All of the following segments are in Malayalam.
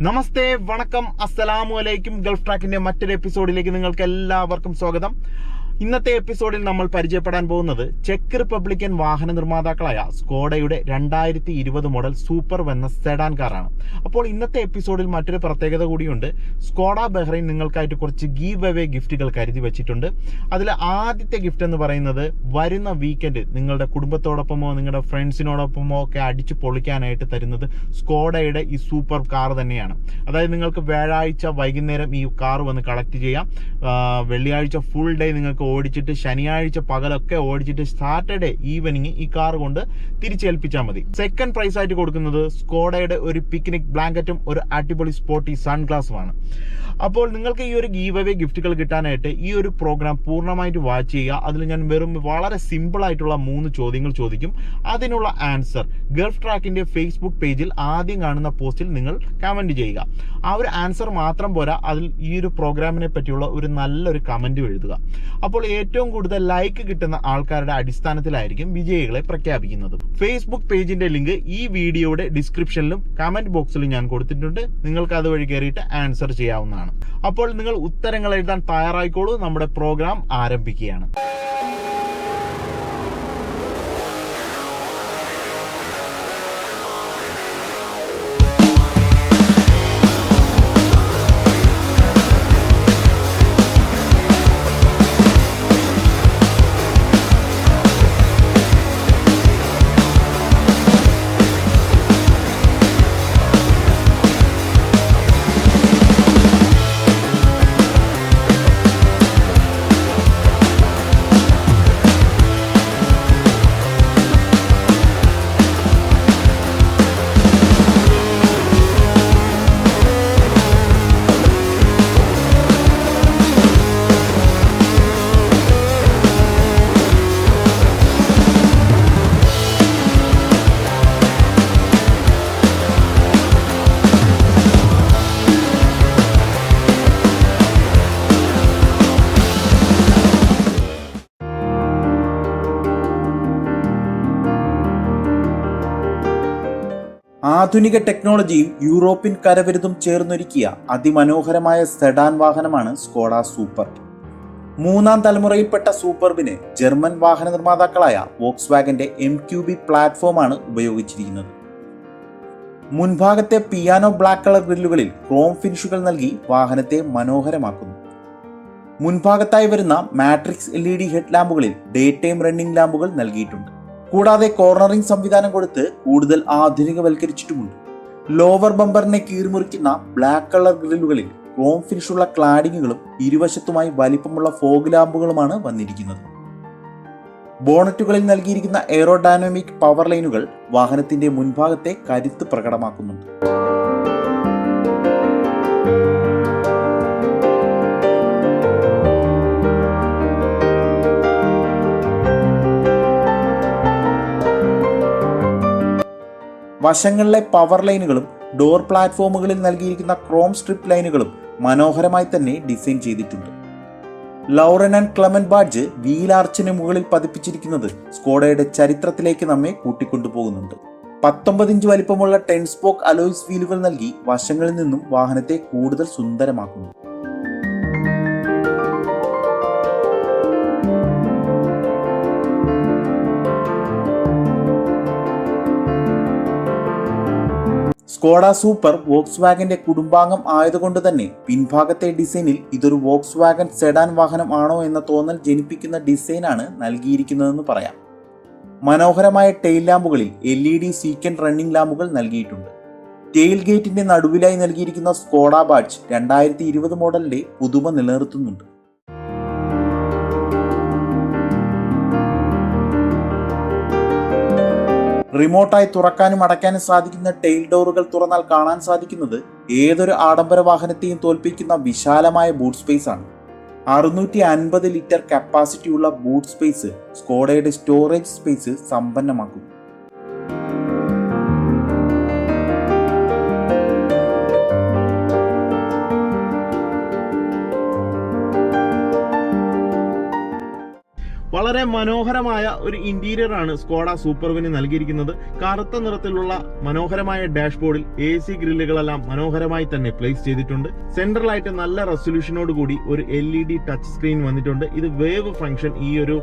നമസ്തേ വണക്കം. അസ്സലാമു അലൈക്കും. ഗൾഫ് ട്രാക്കിന്റെ മറ്റൊരു എപ്പിസോഡിലേക്ക് നിങ്ങൾക്ക് എല്ലാവർക്കും സ്വാഗതം. ഇന്നത്തെ എപ്പിസോഡിൽ നമ്മൾ പരിചയപ്പെടാൻ പോകുന്നത് ചെക്ക് റിപ്പബ്ലിക്കൻ വാഹന നിർമ്മാതാക്കളായ സ്കോഡയുടെ രണ്ടായിരത്തി ഇരുപത് മോഡൽ സൂപ്പർ വെന്ന സെഡാൻ കാറാണ് അപ്പോൾ ഇന്നത്തെ എപ്പിസോഡിൽ മറ്റൊരു പ്രത്യേകത കൂടിയുണ്ട്. സ്കോഡ ബഹ്റൈൻ നിങ്ങൾക്കായിട്ട് കുറച്ച് ഗീവ് അവേ ഗിഫ്റ്റുകൾ കരുതി വെച്ചിട്ടുണ്ട്. അതിൽ ആദ്യത്തെ ഗിഫ്റ്റ് എന്ന് പറയുന്നത് വരുന്ന വീക്കെൻഡ് നിങ്ങളുടെ കുടുംബത്തോടൊപ്പമോ നിങ്ങളുടെ ഫ്രണ്ട്സിനോടൊപ്പമോ ഒക്കെ അടിച്ചു പൊളിക്കാനായിട്ട് തരുന്നത് സ്കോഡയുടെ ഈ സൂപ്പർ കാർ തന്നെയാണ്. അതായത് നിങ്ങൾക്ക് വ്യാഴാഴ്ച വൈകുന്നേരം ഈ കാർ വന്ന് കളക്ട് ചെയ്യാം. വെള്ളിയാഴ്ച ഫുൾ ഡേ നിങ്ങൾക്ക് ഓടിച്ചിട്ട് ശനിയാഴ്ച പകലൊക്കെ ഓടിച്ചിട്ട് സാറ്റർഡേ ഈവനിങ് ഈ കാർ കൊണ്ട് തിരിച്ചേൽപ്പിച്ചാൽ മതി. സെക്കൻഡ് പ്രൈസ് ആയിട്ട് കൊടുക്കുന്നത് സ്കോഡയുടെ ഒരു പിക്നിക് ബ്ലാങ്കറ്റും ഒരു അടിപൊളി സ്പോർട്ടി സൺഗ്ലാസുമാണ് അപ്പോൾ നിങ്ങൾക്ക് ഈ ഒരു ഗീവ് അവേ ഗിഫ്റ്റുകൾ കിട്ടാനായിട്ട് ഈ ഒരു പ്രോഗ്രാം പൂർണമായിട്ട് വാച്ച് ചെയ്യുക. അതിൽ ഞാൻ വെറും വളരെ സിമ്പിൾ ആയിട്ടുള്ള മൂന്ന് ചോദ്യങ്ങൾ ചോദിക്കും. അതിനുള്ള ആൻസർ ഗൾഫ് ട്രാക്കിന്റെ ഫേസ്ബുക്ക് പേജിൽ ആദ്യം കാണുന്ന പോസ്റ്റിൽ നിങ്ങൾ കമന്റ് ചെയ്യുക. ആ ഒരു ആൻസർ മാത്രം പോരാ അതിൽ ഈ ഒരു പ്രോഗ്രാമിനെ പറ്റിയുള്ള ഒരു നല്ലൊരു കമന്റ് എഴുതുക. അപ്പോൾ ഏറ്റവും കൂടുതൽ ലൈക്ക് കിട്ടുന്ന ആൾക്കാരുടെ അടിസ്ഥാനത്തിലായിരിക്കും വിജയികളെ പ്രഖ്യാപിക്കുന്നത്. ഫേസ്ബുക്ക് പേജിന്റെ ലിങ്ക് ഈ വീഡിയോയുടെ ഡിസ്ക്രിപ്ഷനിലും കമന്റ് ബോക്സിലും ഞാൻ കൊടുത്തിട്ടുണ്ട്. നിങ്ങൾക്ക് അതുവഴി കയറിയിട്ട് ആൻസർ ചെയ്യാവുന്നതാണ്. അപ്പോൾ നിങ്ങൾ ഉത്തരങ്ങൾ എഴുതാൻ തയ്യാറായിക്കോളൂ. നമ്മുടെ പ്രോഗ്രാം ആരംഭിക്കുകയാണ്. ആധുനിക ടെക്നോളജിയും യൂറോപ്യൻ കരവിരുതും ചേർന്നൊരുക്കിയ അതിമനോഹരമായ സെഡാൻ വാഹനമാണ് സ്കോഡ സൂപ്പർ. മൂന്നാം തലമുറയിൽപ്പെട്ട സൂപ്പർബിന് ജർമ്മൻ വാഹന നിർമ്മാതാക്കളായ വോക്സ് വാഗന്റെ എം ക്യു ബി പ്ലാറ്റ്ഫോമാണ് ഉപയോഗിച്ചിരിക്കുന്നത്. മുൻഭാഗത്തെ പിയാനോ ബ്ലാക്ക് കളർ ഗ്രില്ലുകളിൽ ക്രോം ഫിനിഷുകൾ നൽകി വാഹനത്തെ മനോഹരമാക്കുന്നു. മുൻഭാഗത്തായി വരുന്ന matrix L E D head ലാമ്പുകളിൽ day time running ലാമ്പുകൾ നൽകിയിട്ടുണ്ട്. കൂടാതെ കോർണറിംഗ് സംവിധാനം കൊടുത്ത് കൂടുതൽ ആധുനികവൽക്കരിച്ചിട്ടുമുണ്ട്. ലോവർ ബമ്പറിനെ കീറിമുറിക്കുന്ന ബ്ലാക്ക് കളർ ഗ്രില്ലുകളിൽ ക്രോം ഫിനിഷുള്ള ക്ലാഡിങ്ങുകളും ഇരുവശത്തുമായി വലിപ്പമുള്ള ഫോഗ് ലാമ്പുകളുമാണ് വന്നിരിക്കുന്നത്. ബോണറ്റുകളിൽ നൽകിയിരിക്കുന്ന എയറോഡൈനാമിക് പവർ ലൈനുകൾ വാഹനത്തിന്റെ മുൻഭാഗത്തെ കരുത്ത് പ്രകടമാക്കുന്നുണ്ട്. വശങ്ങളിലെ പവർ ലൈനുകളും ഡോർ പ്ലാറ്റ്ഫോമുകളിൽ നൽകിയിരിക്കുന്ന ക്രോം സ്ട്രിപ്പ് ലൈനുകളും മനോഹരമായി തന്നെ ഡിസൈൻ ചെയ്തിട്ടുണ്ട്. Laurin and Klement badge wheel ആർച്ചിന് മുകളിൽ പതിപ്പിച്ചിരിക്കുന്നത് സ്കോഡയുടെ ചരിത്രത്തിലേക്ക് നമ്മെ കൂട്ടിക്കൊണ്ടുപോകുന്നുണ്ട്. പത്തൊമ്പത് ഇഞ്ച് വലിപ്പമുള്ള ടെൻസ്പോക്ക് അലോയ്സ് വീലുകൾ നൽകി വശങ്ങളിൽ നിന്നും വാഹനത്തെ കൂടുതൽ സുന്ദരമാക്കുന്നു. സ്കോഡ സൂപ്പർ വോക്സ് വാഗന്റെ കുടുംബാംഗം ആയതുകൊണ്ട് തന്നെ പിൻഭാഗത്തെ ഡിസൈനിൽ ഇതൊരു വോക്സ് വാഗൻ സെഡാൻ വാഹനം ആണോ എന്ന തോന്നൽ ജനിപ്പിക്കുന്ന ഡിസൈനാണ് നൽകിയിരിക്കുന്നതെന്ന് പറയാം. മനോഹരമായ ടെയിൽ ലാമ്പുകളിൽ എൽ ഇ ഡി സീക്കൻ റണ്ണിംഗ് ലാമ്പുകൾ നൽകിയിട്ടുണ്ട്. ടെയിൽ ഗേറ്റിന്റെ നടുവിലായി നൽകിയിരിക്കുന്ന സ്കോഡ ബാഡ്ജ് രണ്ടായിരത്തി ഇരുപത് മോഡലിന്റെ പുതുമ നിലനിർത്തുന്നുണ്ട്. റിമോട്ടായി തുറക്കാനും അടയ്ക്കാനും സാധിക്കുന്ന ടെയിൽ ഡോറുകൾ തുറന്നാൽ കാണാൻ സാധിക്കുന്നത് ഏതൊരു ആഡംബര വാഹനത്തെയും തോൽപ്പിക്കുന്ന വിശാലമായ ബൂട്ട് സ്പേസ് ആണ്. അറുന്നൂറ്റി അൻപത് ലിറ്റർ കപ്പാസിറ്റിയുള്ള ബൂട്ട് സ്പേസ് സ്കോഡയുടെ സ്റ്റോറേജ് സ്പേസ് സമ്പന്നമാക്കുന്നു. വളരെ മനോഹരമായ ഒരു ഇന്റീരിയർ ആണ് സ്കോഡ സൂപ്പർവിന് നൽകിയിരിക്കുന്നത്. കറുത്ത നിറത്തിലുള്ള മനോഹരമായ ഡാഷ്ബോർഡിൽ എ സി ഗ്രില്ലുകളെല്ലാം മനോഹരമായി തന്നെ പ്ലേസ് ചെയ്തിട്ടുണ്ട്. സെൻട്രലായിട്ട് നല്ല റെസൊല്യൂഷനോട് കൂടി ഒരു L E D touch screen വന്നിട്ടുണ്ട്. ഇത് വേവ് ഫംഗ്ഷൻ ഈ ഒരു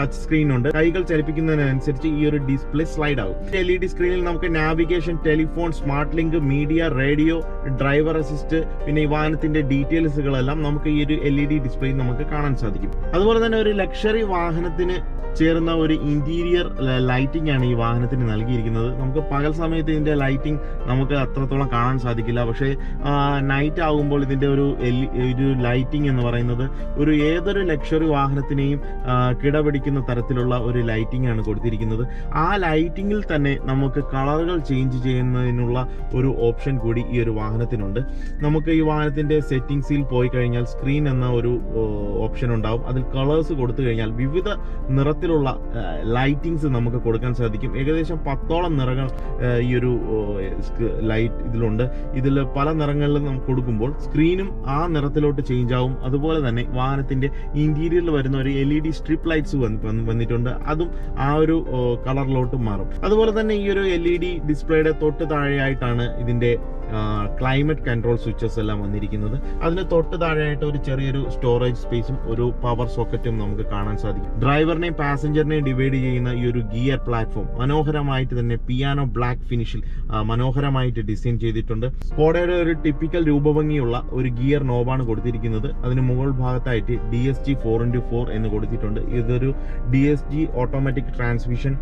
ടച്ച് സ്ക്രീൻ ഉണ്ട്. കൈകൾ ചലിപ്പിക്കുന്നതിനനുസരിച്ച് ഈ ഒരു ഡിസ്പ്ലേ സ്ലൈഡ് ആകും എൽ ഇ ഡി സ്ക്രീനിൽ നമുക്ക് navigation telephone smart link media radio driver assist പിന്നെ ഈ വാഹനത്തിന്റെ ഡീറ്റെയിൽസുകളെല്ലാം നമുക്ക് ഈ ഒരു എൽ ഇ ഡി ഡിസ്പ്ലേയിൽ നമുക്ക് കാണാൻ സാധിക്കും. അതുപോലെ തന്നെ ഒരു ലക്ഷറി വാഹനത്തിന് ചേർന്ന ഒരു ഇന്റീരിയർ ലൈറ്റിംഗ് ആണ് ഈ വാഹനത്തിന് നൽകിയിരിക്കുന്നത്. നമുക്ക് പകൽ സമയത്ത് ഇതിന്റെ ലൈറ്റിംഗ് നമുക്ക് അത്രത്തോളം കാണാൻ സാധിക്കില്ല. പക്ഷേ നൈറ്റ് ആകുമ്പോൾ ഇതിന്റെ ഒരു ഒരു ലൈറ്റിംഗ് എന്ന് പറയുന്നത് ഒരു ഏതൊരു ലക്ഷറി വാഹനത്തിനെയും കിടപിടിക്കുന്ന തരത്തിലുള്ള ഒരു ലൈറ്റിംഗ് ആണ് കൊടുത്തിരിക്കുന്നത്. ആ ലൈറ്റിംഗിൽ തന്നെ നമുക്ക് കളറുകൾ ചേഞ്ച് ചെയ്യുന്നതിനുള്ള ഒരു ഓപ്ഷൻ കൂടി ഈ ഒരു വാഹനത്തിനുണ്ട്. നമുക്ക് ഈ വാഹനത്തിന്റെ സെറ്റിംഗ്സിൽ പോയി കഴിഞ്ഞാൽ സ്ക്രീൻ എന്ന ഒരു ഓപ്ഷൻ ഉണ്ടാവും. അതിൽ കളേഴ്സ് കൊടുത്തു കഴിഞ്ഞാൽ വിവിധ നിറത്തിലുള്ള ലൈറ്റിങ്സ് നമുക്ക് കൊടുക്കാൻ സാധിക്കും. ഏകദേശം പത്തോളം നിറങ്ങൾ ഈ ഒരു ലൈറ്റ് ഇതിലുണ്ട്. ഇതിൽ പല നിറങ്ങളിൽ നമുക്ക് കൊടുക്കുമ്പോൾ സ്ക്രീനും ആ നിറത്തിലോട്ട് ചേഞ്ച് ആവും. അതുപോലെ തന്നെ വാഹനത്തിന്റെ ഇന്റീരിയറിൽ വരുന്ന ഒരു L E D strip lights വന്നിട്ടുണ്ട്. അതും ആ ഒരു കളറിലോട്ട് മാറും. അതുപോലെ തന്നെ ഈ ഒരു എൽ ഇ ഡി ഡിസ്പ്ലേയുടെ തൊട്ട് താഴെയായിട്ടാണ് ഇതിന്റെ ക്ലൈമറ്റ് കൺട്രോൾ സ്വിച്ചസ് എല്ലാം വന്നിരിക്കുന്നത്. അതിന് തൊട്ട് താഴെയായിട്ട് ഒരു ചെറിയൊരു സ്റ്റോറേജ് സ്പേസും ഒരു പവർ സോക്കറ്റും നമുക്ക് കാണാൻ സാധിക്കും. ഡ്രൈവറിനെയും പാസഞ്ചറിനെയും ഡിവൈഡ് ചെയ്യുന്ന ഈ ഒരു ഗിയർ പ്ലാറ്റ്ഫോം മനോഹരമായിട്ട് തന്നെ പിയാനോ ബ്ലാക്ക് ഫിനിഷിൽ മനോഹരമായിട്ട് ഡിസൈൻ ചെയ്തിട്ടുണ്ട്. സ്കോഡയുടെ ഒരു ടിപ്പിക്കൽ രൂപഭംഗിയുള്ള ഒരു ഗിയർ നോബാണ് കൊടുത്തിരിക്കുന്നത്. അതിന് മുകൾ ഭാഗത്തായിട്ട് D S G four into four എന്ന് കൊടുത്തിട്ടുണ്ട്. ഇതൊരു D S G automatic transmission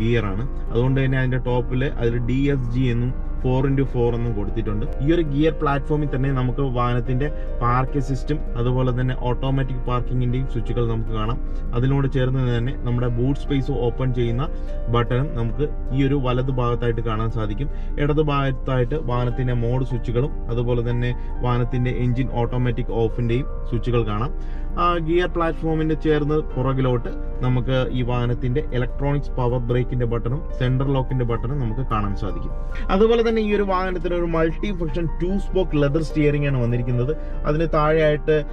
gear ആണ്. അതുകൊണ്ട് തന്നെ അതിന്റെ ടോപ്പിൽ അതിൽ ഡി എസ് ജി എന്നും ഫോർ ഇന്റു ഫോർ എന്നും കൊടുത്തിട്ടുണ്ട്. ഈ ഒരു ഗിയർ പ്ലാറ്റ്ഫോമിൽ തന്നെ നമുക്ക് വാഹനത്തിന്റെ പാർക്ക് സിസ്റ്റം അതുപോലെ തന്നെ ഓട്ടോമാറ്റിക് പാർക്കിങ്ങിന്റെയും സ്വിച്ചുകൾ നമുക്ക് കാണാം. അതിനോട് ചേർന്ന് തന്നെ നമ്മുടെ ബൂട്ട് സ്പേസ് ഓപ്പൺ ചെയ്യുന്ന ബട്ടണും നമുക്ക് ഈ ഒരു വലത് ഭാഗത്തായിട്ട് കാണാൻ സാധിക്കും. ഇടത് ഭാഗത്തായിട്ട് വാഹനത്തിന്റെ മോഡ് സ്വിച്ചുകളും അതുപോലെ തന്നെ വാഹനത്തിന്റെ എഞ്ചിൻ ഓട്ടോമാറ്റിക് ഓഫിന്റെയും സ്വിച്ചുകൾ കാണാം. ആ ഗിയർ പ്ലാറ്റ്ഫോമിന്റെ ചേർന്ന് പുറകിലോട്ട് നമുക്ക് ഈ വാഹനത്തിന്റെ ഇലക്ട്രോണിക്സ് പവർ ബ്രേക്കിന്റെ ബട്ടണും സെന്റർ ലോക്കിന്റെ ബട്ടണും നമുക്ക് കാണാൻ സാധിക്കും. അതുപോലെ തന്നെ ഈ ഒരു വാഹനത്തിന് ഒരു multi function two spoke leather steering ആണ് വന്നിരിക്കുന്നത്. അതിന് താഴെയായിട്ട്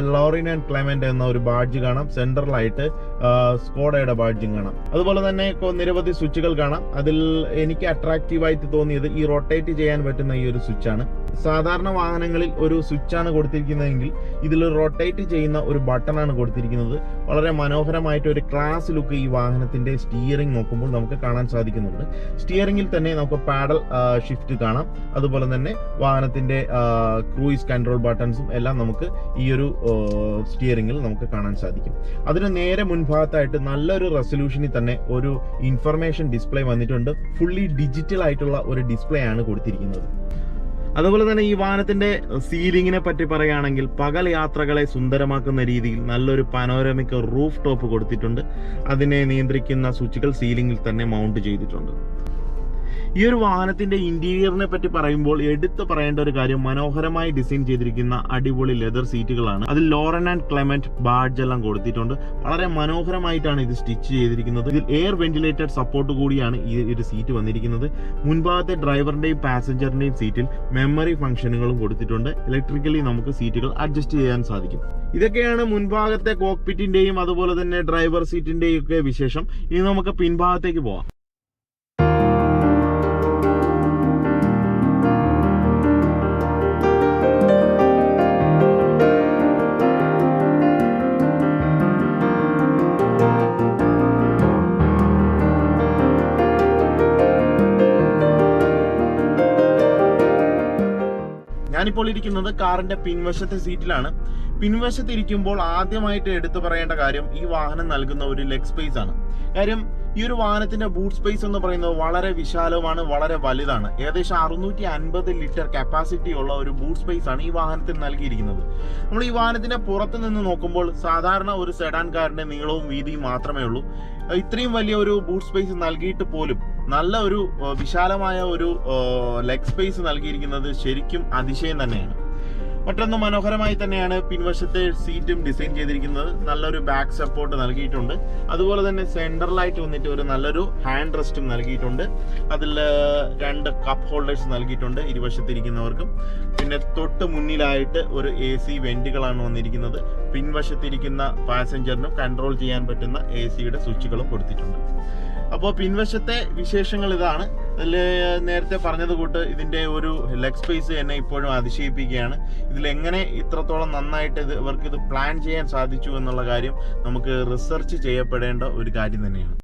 ലോറിൻ ആൻഡ് ക്ലെമന്റ് എന്ന ഒരു ബാഡ്ജ് കാണാം. സെന്ററിലായിട്ട് സ്കോഡയുടെ ബാഡ്ജും കാണാം. അതുപോലെ തന്നെ നിരവധി സ്വിച്ചുകൾ കാണാം. അതിൽ എനിക്ക് അട്രാക്റ്റീവ് ആയിട്ട് തോന്നിയത് ഈ റൊട്ടേറ്റ് ചെയ്യാൻ പറ്റുന്ന ഈ ഒരു സ്വിച്ചാണ് സാധാരണ വാഹനങ്ങളിൽ ഒരു സ്വിച്ച് ആണ് കൊടുത്തിരിക്കുന്നതെങ്കിൽ ഇതിൽ റൊട്ടേറ്റ് ചെയ്യുന്ന ഒരു ബട്ടണാണ് കൊടുത്തിരിക്കുന്നത്. വളരെ മനോഹരമായിട്ട് ഒരു ക്ലാസ് ലുക്ക് ഈ വാഹനത്തിന്റെ സ്റ്റിയറിംഗ് നോക്കുമ്പോൾ നമുക്ക് കാണാൻ സാധിക്കുന്നുണ്ട്. സ്റ്റിയറിംഗിൽ തന്നെ നമുക്ക് പാഡൽ ഷിഫ്റ്റ് കാണാം. അതുപോലെ തന്നെ വാഹനത്തിന്റെ ക്രൂയിസ് കൺട്രോൾ ബട്ടൺസും എല്ലാം നമുക്ക് ഈ ഒരു സ്റ്റിയറിംഗിൽ നമുക്ക് കാണാൻ സാധിക്കും. അതിന് നേരെ മുൻഭാഗത്തായിട്ട് നല്ലൊരു റെസൊല്യൂഷനിൽ തന്നെ ഒരു ഇൻഫർമേഷൻ ഡിസ്പ്ലേ വന്നിട്ടുണ്ട്. ഫുള്ളി ഡിജിറ്റൽ ആയിട്ടുള്ള ഒരു ഡിസ്പ്ലേ ആണ് കൊടുത്തിരിക്കുന്നത്. അതുപോലെ തന്നെ ഈ വാഹനത്തിന്റെ സീലിംഗിനെ പറ്റി പറയുകയാണെങ്കിൽ പകൽ യാത്രകളെ സുന്ദരമാക്കുന്ന രീതിയിൽ നല്ലൊരു പനോരമിക് റൂഫ് ടോപ്പ് കൊടുത്തിട്ടുണ്ട്. അതിനെ നിയന്ത്രിക്കുന്ന സ്വിച്ചുകൾ സീലിംഗിൽ തന്നെ മൗണ്ട് ചെയ്തിട്ടുണ്ട്. ഈ ഒരു വാഹനത്തിന്റെ ഇന്റീരിയറിനെ പറ്റി പറയുമ്പോൾ എടുത്തു പറയേണ്ട ഒരു കാര്യം മനോഹരമായി ഡിസൈൻ ചെയ്തിരിക്കുന്ന അടിപൊളി ലെതർ സീറ്റുകളാണ്. അതിൽ ലോറൻ ആൻഡ് ക്ലെമന്റ് ബാഡ്ജ് എല്ലാം കൊടുത്തിട്ടുണ്ട്. വളരെ മനോഹരമായിട്ടാണ് ഇത് സ്റ്റിച്ച് ചെയ്തിരിക്കുന്നത്. ഇതിൽ എയർ വെന്റിലേറ്റഡ് സപ്പോർട്ട് കൂടിയാണ് ഈ ഒരു സീറ്റ് വന്നിരിക്കുന്നത്. മുൻഭാഗത്തെ ഡ്രൈവറിന്റെയും പാസഞ്ചറിന്റെയും സീറ്റിൽ മെമ്മറി ഫംഗ്ഷനുകളും കൊടുത്തിട്ടുണ്ട്. ഇലക്ട്രിക്കലി നമുക്ക് സീറ്റുകൾ അഡ്ജസ്റ്റ് ചെയ്യാൻ സാധിക്കും. ഇതൊക്കെയാണ് മുൻഭാഗത്തെ കോക്പിറ്റിന്റെയും അതുപോലെ തന്നെ ഡ്രൈവർ സീറ്റിന്റെയും ഒക്കെ വിശേഷം. ഇനി നമുക്ക് പിൻഭാഗത്തേക്ക് പോവാം. ഞാനിപ്പോൾ ഇരിക്കുന്നത് കാറിന്റെ പിൻവശത്തെ സീറ്റിലാണ്. പിൻവശത്ത് ഇരിക്കുമ്പോൾ ആദ്യമായിട്ട് എടുത്തു പറയേണ്ട കാര്യം ഈ വാഹനം നൽകുന്ന ഒരു ലെഗ് സ്പേസ് ആണ്. കാര്യം ഈ ഒരു വാഹനത്തിന്റെ ബൂട്ട് സ്പേസ് എന്ന് പറയുന്നത് വളരെ വിശാലമാണ് വളരെ വലുതാണ്. ഏകദേശം അറുന്നൂറ്റി അൻപത് ലിറ്റർ കപ്പാസിറ്റി ഉള്ള ഒരു ബൂട്ട് സ്പേസ് ആണ് ഈ വാഹനത്തിന് നൽകിയിരിക്കുന്നത്. നമ്മൾ ഈ വാഹനത്തിന്റെ പുറത്ത് നിന്ന് നോക്കുമ്പോൾ സാധാരണ ഒരു സെഡാൻ കാറിന്റെ നീളവും വീതിയും മാത്രമേ ഉള്ളൂ. ഇത്രയും വലിയ ഒരു ബൂട്ട് സ്പേസ് നൽകിയിട്ട് പോലും നല്ല ഒരു വിശാലമായ ഒരു ലെഗ് സ്പേസ് നൽകിയിരിക്കുന്നത് ശരിക്കും അതിശയം തന്നെയാണ്. മറ്റൊന്ന് മനോഹരമായി തന്നെയാണ് പിൻവശത്തെ സീറ്റും ഡിസൈൻ ചെയ്തിരിക്കുന്നത്. നല്ലൊരു ബാക്ക് സപ്പോർട്ട് നൽകിയിട്ടുണ്ട്. അതുപോലെ തന്നെ സെൻട്രലായിട്ട് വന്നിട്ട് ഒരു നല്ലൊരു ഹാൻഡ് റെസ്റ്റും നൽകിയിട്ടുണ്ട്. അതിൽ രണ്ട് കപ്പ് ഹോൾഡേഴ്സ് നൽകിയിട്ടുണ്ട് ഇരുവശത്തിരിക്കുന്നവർക്കും. പിന്നെ തൊട്ട് മുന്നിലായിട്ട് ഒരു എ സി വെന്റുകളാണ് വന്നിരിക്കുന്നത്. പിൻവശത്തിരിക്കുന്ന പാസഞ്ചറിനും കൺട്രോൾ ചെയ്യാൻ പറ്റുന്ന എ സിയുടെ സ്വിച്ചുകളും കൊടുത്തിട്ടുണ്ട്. അപ്പോൾ പിൻവശത്തെ വിശേഷങ്ങൾ ഇതാണ്. അതിൽ നേരത്തെ പറഞ്ഞത് കൂട്ട് ഇതിന്റെ ഒരു ലെഗ് സ്പേസ് എന്നെ ഇപ്പോഴും അതിശയിപ്പിക്കുകയാണ്. ഇതിലെങ്ങനെ ഇത്രത്തോളം നന്നായിട്ട് ഇത് ഇവർക്ക് ഇത് പ്ലാൻ ചെയ്യാൻ സാധിച്ചു എന്നുള്ള കാര്യം നമുക്ക് റിസർച്ച് ചെയ്യപ്പെടേണ്ട ഒരു കാര്യം തന്നെയാണ്.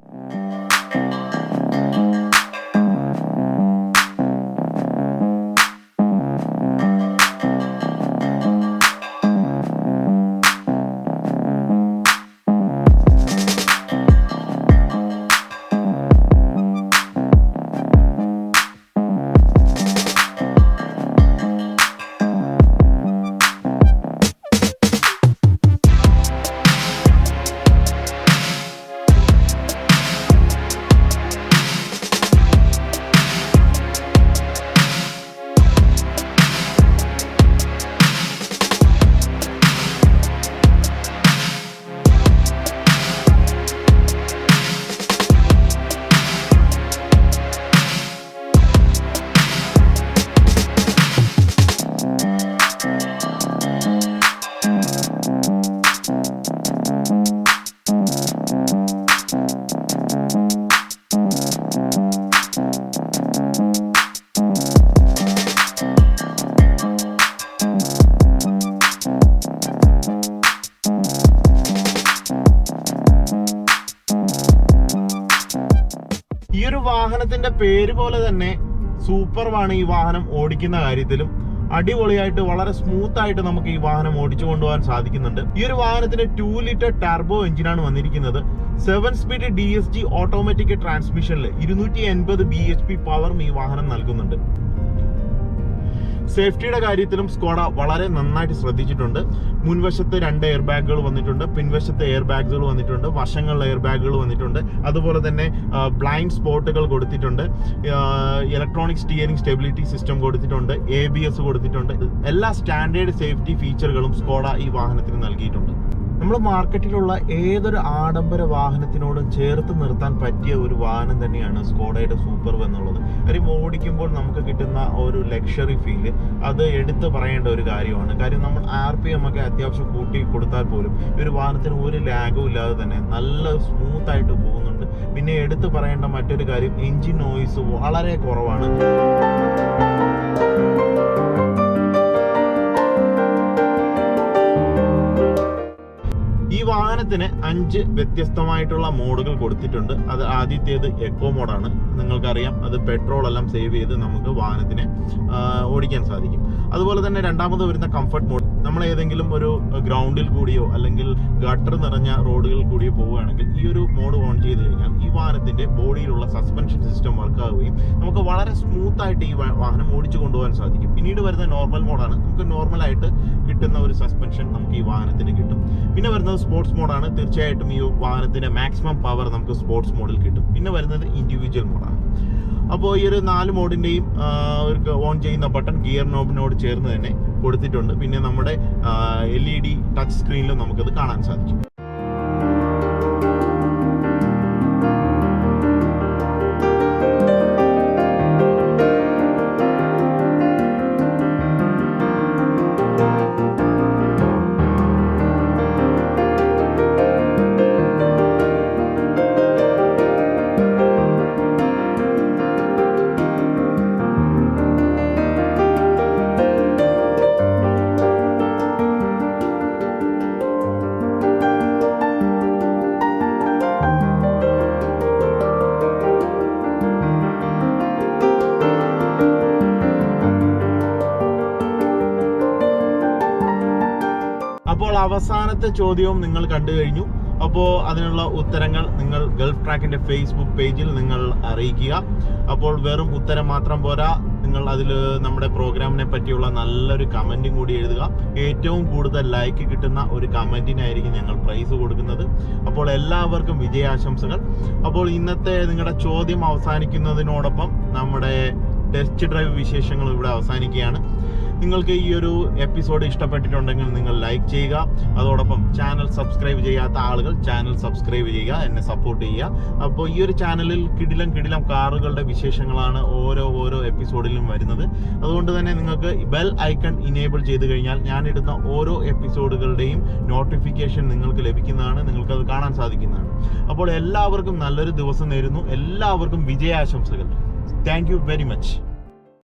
പേര് പോലെ തന്നെ സൂപ്പർവാണ് ഈ വാഹനം ഓടിക്കുന്ന കാര്യത്തിലും. അടിപൊളിയായിട്ട് വളരെ സ്മൂത്ത് ആയിട്ട് നമുക്ക് ഈ വാഹനം ഓടിച്ചു കൊണ്ടുപോകാൻ സാധിക്കുന്നുണ്ട്. ഈ ഒരു വാഹനത്തിന് ടു ലിറ്റർ ടർബോ എഞ്ചിനാണ് വന്നിരിക്കുന്നത്. Seven speed D S G automatic ട്രാൻസ്മിഷനിൽ ഇരുന്നൂറ്റി എൺപത് ബി എച്ച് പി പവറും ഈ വാഹനം നൽകുന്നുണ്ട്. സേഫ്റ്റിയുടെ കാര്യത്തിലും സ്കോഡ വളരെ നന്നായിട്ട് ശ്രദ്ധിച്ചിട്ടുണ്ട്. മുൻവശത്ത് രണ്ട് എയർ ബാഗുകൾ വന്നിട്ടുണ്ട്. പിൻവശത്ത് എയർ ബാഗുകൾ വന്നിട്ടുണ്ട്. വശങ്ങളിൽ എയർ ബാഗുകൾ വന്നിട്ടുണ്ട്. അതുപോലെ തന്നെ ബ്ലൈൻഡ് സ്പോട്ടുകൾ കൊടുത്തിട്ടുണ്ട്. ഇലക്ട്രോണിക് സ്റ്റിയറിംഗ് സ്റ്റെബിലിറ്റി സിസ്റ്റം കൊടുത്തിട്ടുണ്ട്. എ ബി എസ് കൊടുത്തിട്ടുണ്ട്. എല്ലാ സ്റ്റാൻഡേർഡ് സേഫ്റ്റി ഫീച്ചറുകളും സ്കോഡ ഈ വാഹനത്തിന് നൽകിയിട്ടുണ്ട്. നമ്മൾ മാർക്കറ്റിലുള്ള ഏതൊരു ആഡംബര വാഹനത്തിനോടും ചേർത്ത് നിർത്താൻ പറ്റിയ ഒരു വാഹനം തന്നെയാണ് സ്കോഡയുടെ സൂപ്പർ എന്നുള്ളത്. കാര്യം ഓടിക്കുമ്പോൾ നമുക്ക് കിട്ടുന്ന ഒരു ലക്ഷറി ഫീൽ അത് എടുത്തു പറയേണ്ട ഒരു കാര്യമാണ്. കാര്യം നമ്മൾ ആർ പി എം ഒക്കെ അത്യാവശ്യം കൂട്ടി കൊടുത്താൽ പോലും ഈ ഒരു വാഹനത്തിന് ഒരു ലാഗും ഇല്ലാതെ തന്നെ നല്ല സ്മൂത്ത് ആയിട്ട് പോകുന്നുണ്ട്. പിന്നെ എടുത്തു പറയേണ്ട മറ്റൊരു കാര്യം എഞ്ചിൻ നോയിസ് വളരെ കുറവാണ്. വാഹനത്തിന് അഞ്ച് വ്യത്യസ്തമായിട്ടുള്ള മോഡുകൾ കൊടുത്തിട്ടുണ്ട്. അത് ആദ്യത്തേത് എക്കോ മോഡാണ് നിങ്ങൾക്കറിയാം അത് പെട്രോൾ എല്ലാം സേവ് ചെയ്ത് നമുക്ക് വാഹനത്തിനെ ഓടിക്കാൻ സാധിക്കും. അതുപോലെ തന്നെ രണ്ടാമത് വരുന്ന കംഫർട്ട് മോഡ് നമ്മൾ ഏതെങ്കിലും ഒരു ഗ്രൗണ്ടിൽ കൂടിയോ അല്ലെങ്കിൽ ഗട്ടർ നിറഞ്ഞ റോഡുകളിൽ കൂടിയോ പോവുകയാണെങ്കിൽ ഈ ഒരു മോഡ് ഓൺ ചെയ്ത് കഴിഞ്ഞാൽ ഈ വാഹനത്തിന്റെ ബോഡിയിലുള്ള സസ്പെൻഷൻ സിസ്റ്റം വർക്ക് ആവുകയും നമുക്ക് വളരെ സ്മൂത്ത് ആയിട്ട് ഈ വാഹനം ഓടിച്ചു കൊണ്ടുപോകാൻ സാധിക്കും. പിന്നീട് വരുന്ന നോർമൽ മോഡാണ് നമുക്ക് നോർമൽ ആയിട്ട് കിട്ടുന്ന ഒരു സസ്പെൻഷൻ നമുക്ക് ഈ വാഹനത്തിന് കിട്ടും. പിന്നെ വരുന്നത് സ്പോർട്സ് മോഡാണ് തീർച്ചയായിട്ടും ഈ വാഹനത്തിന്റെ മാക്സിമം പവർ നമുക്ക് സ്പോർട്സ് മോഡിൽ കിട്ടും. പിന്നെ വരുന്നത് ഇൻഡിവിജ്വൽ മോഡാണ് അപ്പോൾ ഈ ഒരു നാല് മോഡിന്റെയും ഓൺ ചെയ്യുന്ന ബട്ടൺ ഗിയർ നോബിനോട് ചേർന്ന് തന്നെ കൊടുത്തിട്ടുണ്ട്. പിന്നെ നമ്മുടെ എൽ ഇ ഡി ടച്ച് സ്ക്രീനിലും നമുക്കത് കാണാൻ സാധിക്കും. അപ്പോൾ അവസാനത്തെ ചോദ്യവും നിങ്ങൾ കണ്ടു കഴിഞ്ഞു. അപ്പോൾ അതിനുള്ള ഉത്തരങ്ങൾ നിങ്ങൾ ഗൾഫ് ട്രാക്കിന്റെ ഫേസ്ബുക്ക് പേജിൽ നിങ്ങൾ അറിയിക്കുക. അപ്പോൾ വെറും ഉത്തരം മാത്രം പോരാ. നിങ്ങൾ അതിൽ നമ്മുടെ പ്രോഗ്രാമിനെ പറ്റിയുള്ള നല്ലൊരു കമന്റും കൂടി എഴുതുക. ഏറ്റവും കൂടുതൽ ലൈക്ക് കിട്ടുന്ന ഒരു കമന്റിനായിരിക്കും ഞങ്ങൾ പ്രൈസ് കൊടുക്കുന്നത്. അപ്പോൾ എല്ലാവർക്കും വിജയാശംസകൾ. അപ്പോൾ ഇന്നത്തെ നിങ്ങളുടെ ചോദ്യം അവസാനിക്കുന്നതിനോടൊപ്പം നമ്മുടെ ടെസ്റ്റ് ഡ്രൈവ് വിശേഷങ്ങൾ ഇവിടെ അവസാനിക്കുകയാണ്. നിങ്ങൾക്ക് ഈ ഒരു എപ്പിസോഡ് ഇഷ്ടപ്പെട്ടിട്ടുണ്ടെങ്കിൽ നിങ്ങൾ ലൈക്ക് ചെയ്യുക. അതോടൊപ്പം ചാനൽ സബ്സ്ക്രൈബ് ചെയ്യാത്ത ആളുകൾ ചാനൽ സബ്സ്ക്രൈബ് ചെയ്യുക എന്നെ സപ്പോർട്ട് ചെയ്യുക. അപ്പോൾ ഈ ഒരു ചാനലിൽ കിടിലം കിടിലം കാറുകളുടെ വിശേഷങ്ങളാണ് ഓരോ ഓരോ എപ്പിസോഡിലും വരുന്നത്. അതുകൊണ്ട് തന്നെ നിങ്ങൾക്ക് ബെൽ ഐക്കൺ ഇനേബിൾ ചെയ്ത് കഴിഞ്ഞാൽ ഞാനിടുന്ന ഓരോ എപ്പിസോഡുകളുടെയും നോട്ടിഫിക്കേഷൻ നിങ്ങൾക്ക് ലഭിക്കുന്നതാണ് നിങ്ങൾക്കത് കാണാൻ സാധിക്കുന്നതാണ്. അപ്പോൾ എല്ലാവർക്കും നല്ലൊരു ദിവസം നേരുന്നു. എല്ലാവർക്കും വിജയാശംസകൾ. Thank you very much